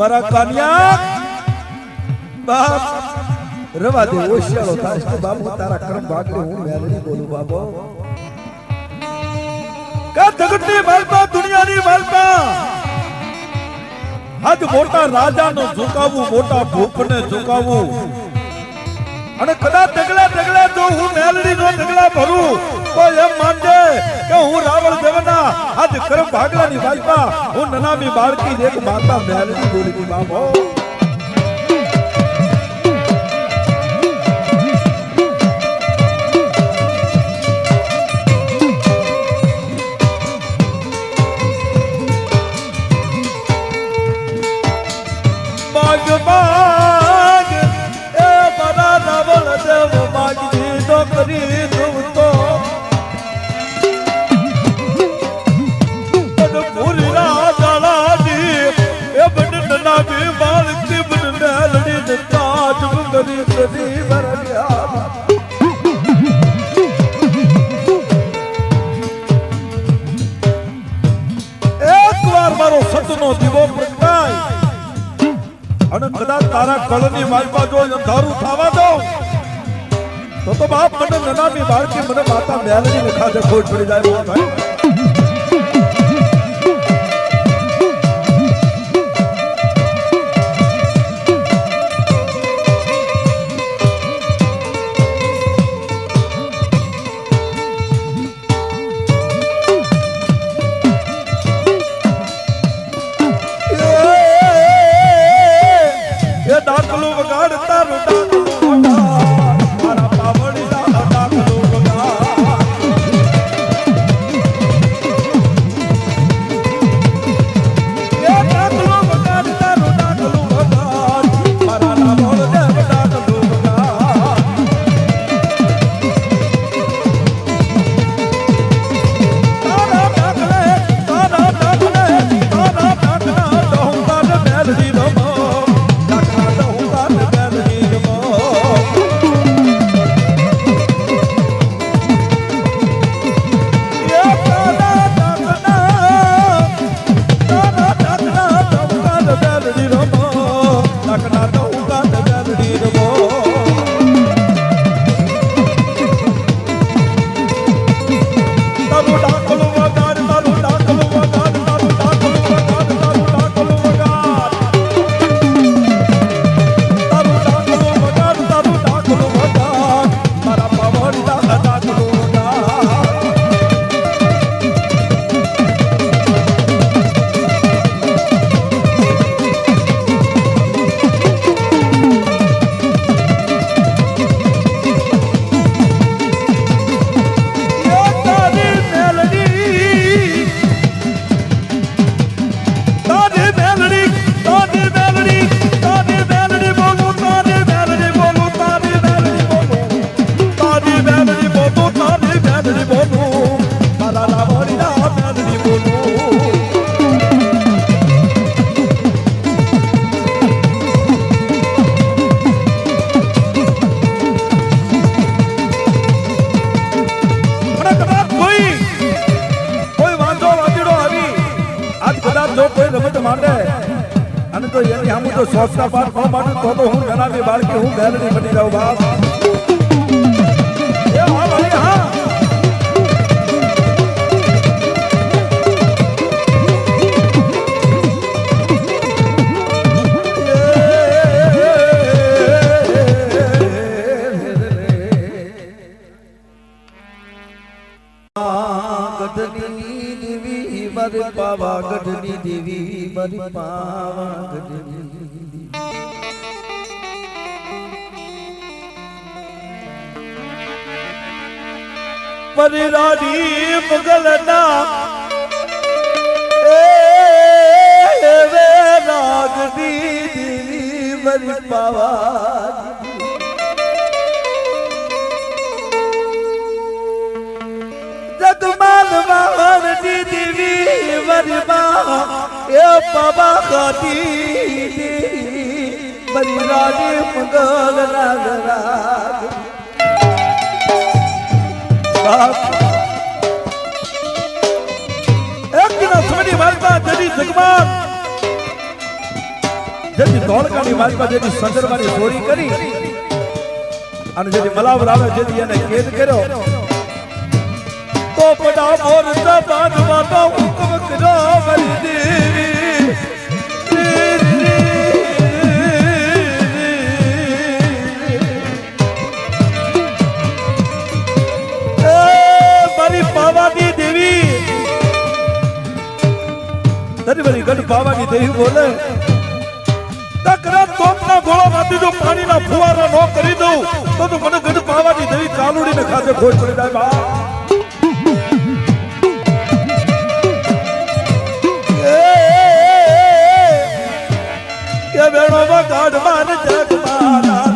મારા કાનિયા. બાપ, રવા દે ઓશિયાળો થાય છે. બાપુ, તારા કર્મ ભાગલે હું મેલડી બોલું, બાપો. કા જગતની માલપા, દુનિયાની માલપા. આજ મોટા રાજાનો ઝુકાવવું મોટા ભૂપને ઝુકાવવું અને કદાચ ઢગલા ઢગલા જો હું મેલડી નો ઢગલા ભરું. તો એમ માનજે કે હું રાવણ દેવના આજ કરમ ભાગલાની વાઈપા હું નનામી બાળકી એક માતા મેલડી બોલી બાપો તારા કળની માલપા જો અંધારું થવા દો, તો તો બાપ મને નનામી બાળકી મને માતા મેલની લખા દે ખોટ પડી જાય તારી માંડું તો તો હું જણાવી બાળકી, હું બેલડી બની જાઉં બાપ. એ હા ભાઈ ગઢની દેવી મારી પાવા. પરિરાડી મુગલના એ વે રાગની દેવી મારી પાવા જગમાલ દીવી દેવી પા એ પાવા ખાતી બરી રાડી મંગલ રાગ રાગ જડી જગમાલ જેથી ધોળકાની વાતમાં જેથી સંદર્ભની કરી. અને જેથી મલાવ રાવે જેથી એને કેદ કર્યો. તો પડા મોર બાંધવા માતા હુકમ કરો મારી દેવી. તરી ગઢ બાવાની દેવી બોલે તકરા તોપના ગોળામાંથી જો પાણીના ફુવારા નો કરી દઉં તો તો મને ગઢ બાવાની દેવી કાલુડીને ખાતે ખોટ પડી જાય બા બેણો વગાડ માર જગમાં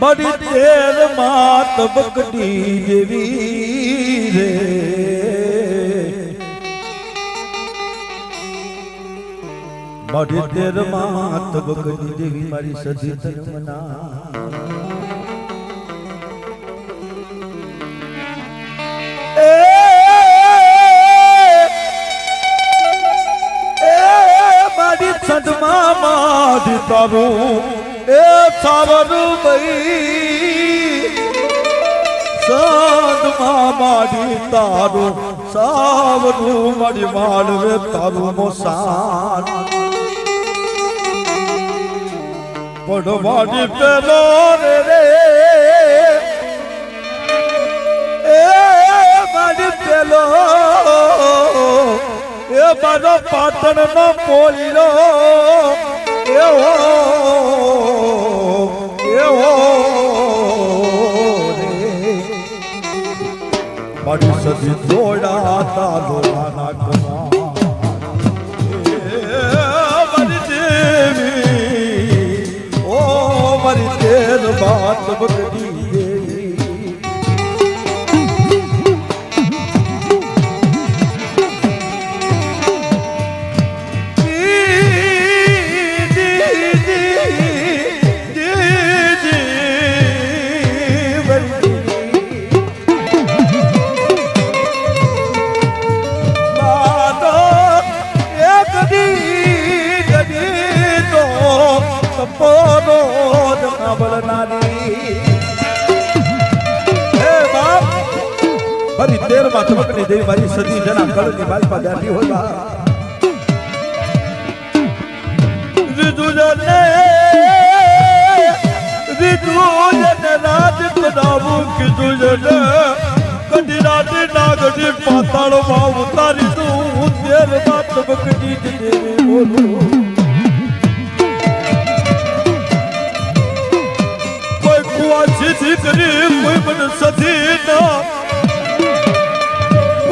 બડી તેર માત બકડી જેવી રે. બડી તેર માત બકડી જેવી મારી સજી ધર્મના. મારી સદમા મારી તારું એ સાવરું ભાઈ સાધમાં મારી તારું, સાવરું મારી માળવે તારું મોસાન પડવાની પેલો રે એ મારી પેલો, એ મારો પાટણ નો પોલીલો એવો મારી સદી જોડા તારો નાના કમા દેવી ઓ મારી તેર બાત દેવી મારી સતી જના કળની માલપા ગાંધી હોતા. રિતુજને રિતુજને રાજ કદાવું કીધુજને કદી રાતે નાગડી પાતાળમાં ઉતારી તું દેવતા તબકડી દેવી બોલું. કોઈ કુવા જીજી કરી કોઈ પણ સધી ના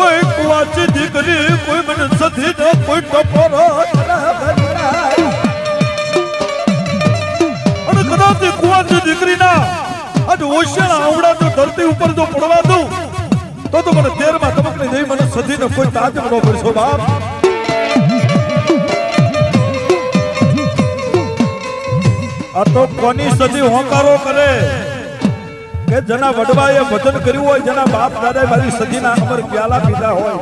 કોઈ કુવાચી દીકરી, કોઈ મને સધી ના કોઈ ટપોરો અને કદાચ કુવાચી દીકરીના આજે ઓશિયાળા આવડા તો ધરતી ઉપર જો પડવા દઉં, તો તો મને તેરમાં તબકને જઈ મને સધીને કોઈ તાજ ન પડશો, બાપ. આ તો કોની સધી હોકારો કરે? કે જેના વડવાએ વચન કર્યું હોય, જેના બાપ દાદાએ મારી સદીના અમર પ્યાલા પીધા હોય.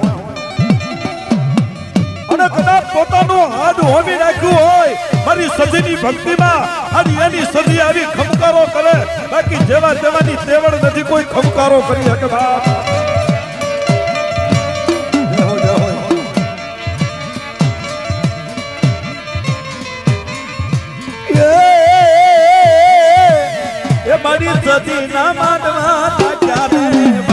અને કદાચ પોતાનું હાથ હોમી નાખ્યું હોય, મારી સદીની ભક્તિમાં અને એની સદી આવી ખમકારો કરે. બાકી જેવા તેવાની તેવડ નથી કોઈ ખમકારો કરી શકે બાપ. મારી સતી ના માનવા મારી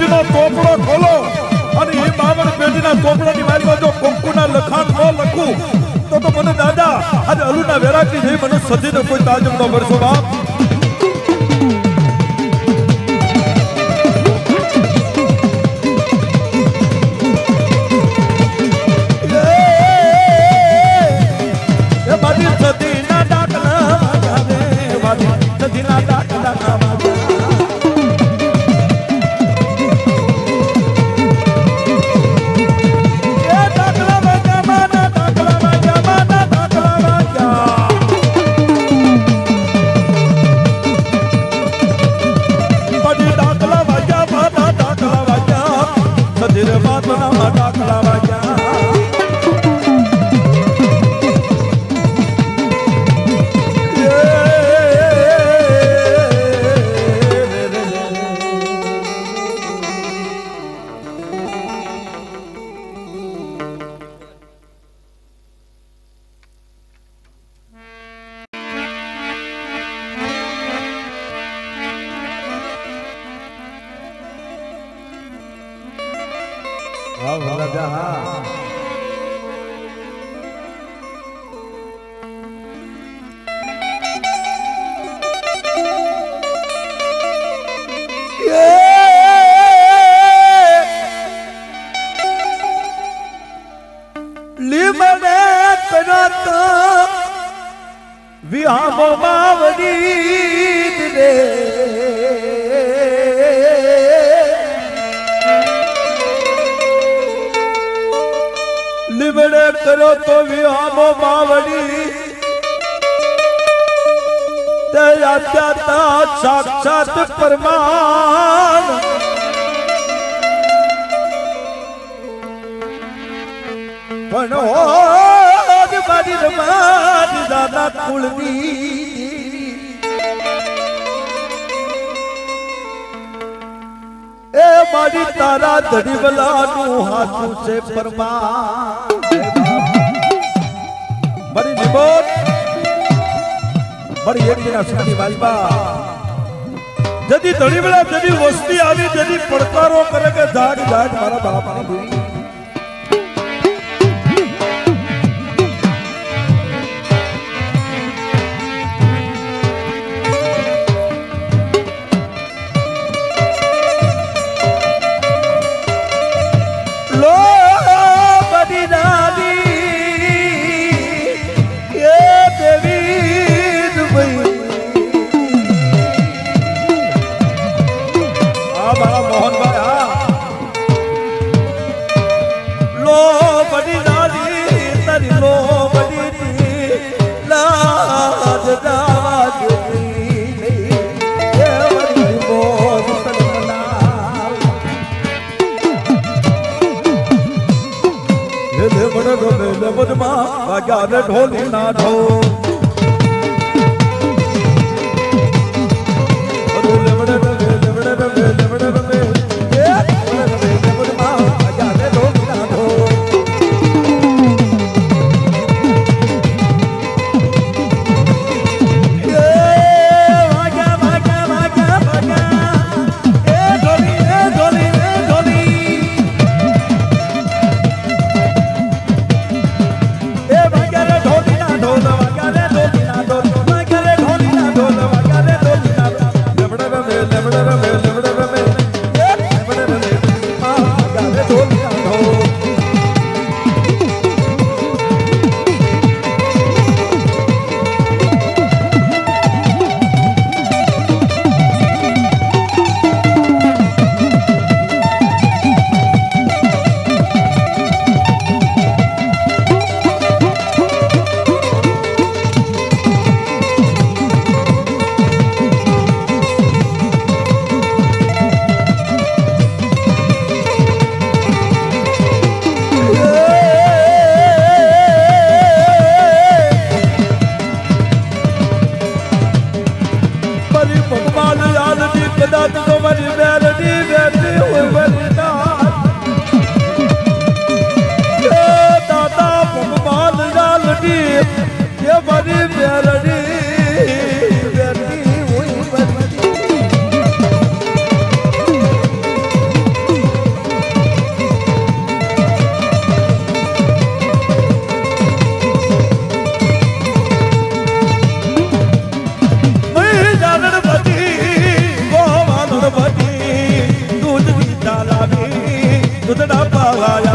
બાવન ચોપડો ખોલો. અને એ બાવન પેઢીના ચોપડાની વાતમાં જો કંકુના લખાણ ન લખું, તો તો મને દાદા, આજે અલુના વેરાગની જઈ મને સદીને કોઈ તાજમનો ન ભરશો બાપ સદીના વાગ્યા સદીના ડાકલા હા ભલા હા કરો તો વિહામો માવડી તે આત્યાતા સાક્ષાત પરમાન. પણ હોજ મારી રમારી દાદા કુળની. એ મારી તારા ધડીવલાનું હાથું છે પરમાન. મારી નિબોધ, મારી એક જણા સુખની વાલબા જદી ધડીવલા જદી વસ્તી આવી જદી પડકારો કરે કે જાગ જાગ મારા બાપાની ભૂમિ. મારા મોહનભાઈ હા. લો બની નાની તારી લો બની લાજ દાવા દેવી એ વળી મોજ તન મના લે બડ લે ને ઢોલી ના ઢોલ. la